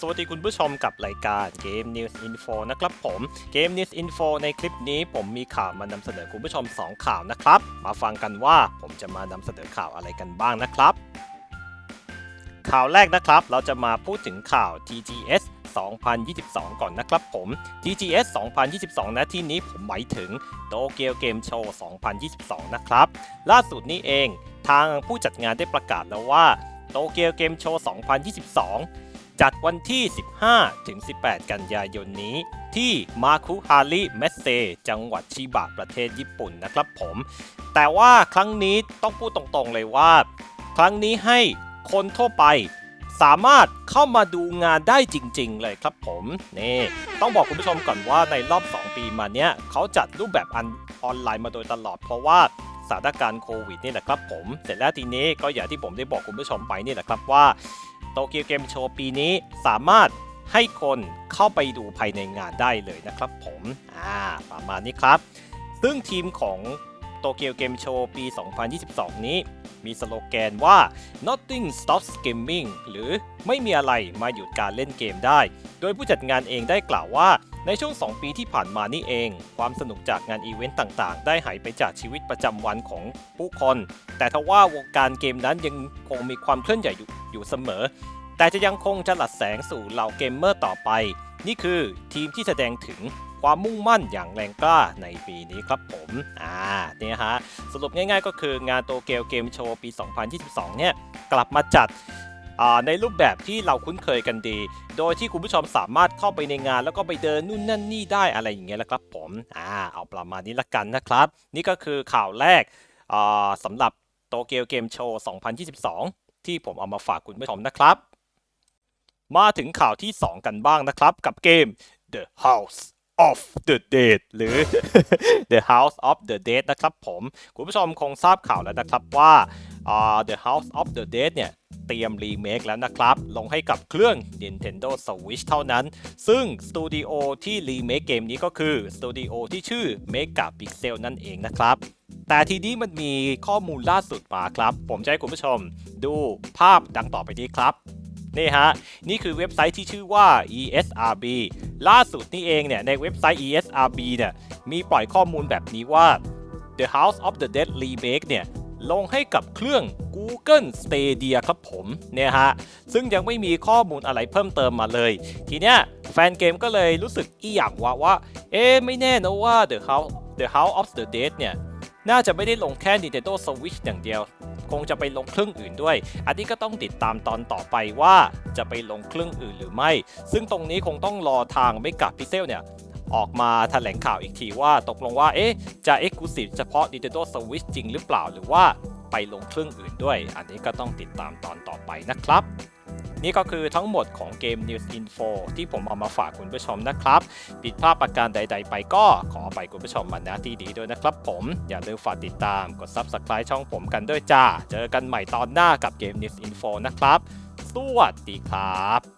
สวัสดีคุณผู้ชมกับรายการ Game News Info นะครับผม Game News Info ในคลิปนี้ผมมีข่าวมานำเสนอคุณผู้ชม 2 ข่าวนะครับ มาฟังกันว่าผมจะมานำเสนอข่าวอะไรกันบ้างนะครับ ข่าวแรกนะครับเราจะมาพูดถึงข่าว TGS 2022 ก่อนนะครับผม TGS 2022 นะที่นี้ผมหมายถึง Tokyo Game Show 2022 นะครับ ล่าสุดนี้เองทางผู้จัดงานได้ประกาศแล้วว่า Tokyo Game Show 2022 จัดวันที่ 15 ถึง 18 กันยายนนี้ ที่มาคุฮาริเมสเซจังหวัดชิบะประเทศญี่ปุ่นนะครับผม แต่ว่าครั้งนี้ต้องพูดตรงๆเลยว่า ครั้งนี้ให้คนทั่วไปสามารถเข้ามาดูงานได้จริง ๆ เลยครับผมนี่ต้องบอกคุณผู้ชมก่อนว่าในรอบ 2 ปีมาเนี้ยเขาจัดรูปแบบอันออนไลน์มาโดยตลอดเพราะว่าสถานการณ์โควิดนี่แหละครับผม เสร็จแล้วทีนี้ก็อย่างที่ผมได้บอกคุณผู้ชมไปนี่แหละครับว่า โตเกียวเกมโชว์ปีนี้สามารถให้คนเข้าไปดูภายในงานได้เลยนะครับผมอ่าประมาณนี้ครับ ซึ่งทีมของโตเกียวเกมโชว์ปี 2022 นี้ มีสโลแกนว่า nothing stops gaming หรือไม่มีอะไรมาหยุดการเล่นเกมได้ โดยผู้จัดงานเองได้กล่าวว่า ในช่วง 2 ปีที่ผ่านมานี่เอง ความสนุกจากงานอีเวนต์ต่างๆ ได้หายไปจากชีวิตประจำวันของผู้คน แต่ทว่าวงการเกมนั้นยังคงมีความเคลื่อนไหวอยู่อยู่เสมอ แต่จะยังคงจะหลัดแสงสู่เหล่าเกมเมอร์ต่อไป นี่คือทีมที่แสดงถึงความมุ่งมั่นอย่างแรงกล้าในปีนี้ครับผม อ่า เนี่ยฮะ สรุปง่ายๆก็คืองานโตเกียวเกมโชว์ปี 2022 เนี่ย กลับมาจัด ในรูปแบบที่เราคุ้นเคยกันดี โดยที่คุณผู้ชมสามารถเข้าไปในงาน แล้วก็ไปเดินนู่นนั่นนี่ได้อะไรอย่างเงี้ยแหละครับผมอ่าเอาประมาณนี้ละกันนะครับ นี่ก็คือข่าวแรกอ่าสำหรับโตเกียวเกมโชว์2022 ที่ผมเอามาฝากคุณผู้ชมนะครับ มาถึงข่าวที่ 2 กันบ้างนะครับ กับเกม The House of the Dead หรือ The House of the Dead นะครับผม คุณผู้ชมคงทราบข่าวแล้วนะครับว่า The House of the Dead เนี่ยเตรียมรีเมคแล้วนะครับ ลงให้กับเครื่อง Nintendo Switch เท่านั้น ซึ่งสตูดิโอที่รีเมคเกมนี้ก็คือสตูดิโอที่ชื่อ Mega Pixel นั่นเองนะครับ แต่ทีนี้มันมีข้อมูลล่าสุดมาครับ ผมจะให้คุณผู้ชมดูภาพดังต่อไปนี้ครับนี่ฮะ นี่คือเว็บไซต์ที่ชื่อว่า ESRB ล่าสุดนี่เองเนี่ย ในเว็บไซต์ ESRB เนี่ย มีปล่อยข้อมูลแบบนี้ว่า The House of the Dead Remake เนี่ย ลงให้กับเครื่อง Google Stadia ครับผมเนี่ยฮะซึ่งยังไม่มีข้อมูลอะไรเพิ่มเติมมาเลย ทีเนี้ยแฟนเกมก็เลยรู้สึกอีหยังว่าว่า เอ๊ไม่แน่นะว่า The House The House of the Dead เนี่ยน่าจะไม่ได้ลงแค่ Nintendo Switch อย่างเดียว คงจะไปลงเครื่องอื่นด้วย อันนี้ก็ต้องติดตามตอนต่อไปว่าจะไปลงเครื่องอื่นหรือไม่ ซึ่งตรงนี้คงต้องรอทางไม่กับพิเซลเนี่ย ออกมาแถลงข่าวอีกทีว่าตกลงว่าเอ๊ะจะ Exclusive เฉพาะ Nintendo Switch จริงหรือเปล่าหรือว่าไปลงเครื่องอื่นด้วย อันนี้ก็ต้องติดตามตอนต่อไปนะครับ นี่ก็คือทั้งหมดของเกม News Info ที่ผมเอามาฝากคุณผู้ชมนะครับผิดพลาดประการใด ๆ ไปก็ขอไปคุณผู้ชมมาณที่ดีด้วยนะครับผม อย่าลืมฝากติดตามกด Subscribe ช่องผมกันด้วยจ้า เจอกันใหม่ตอนหน้ากับเกม News Info นะครับ สวัสดีครับ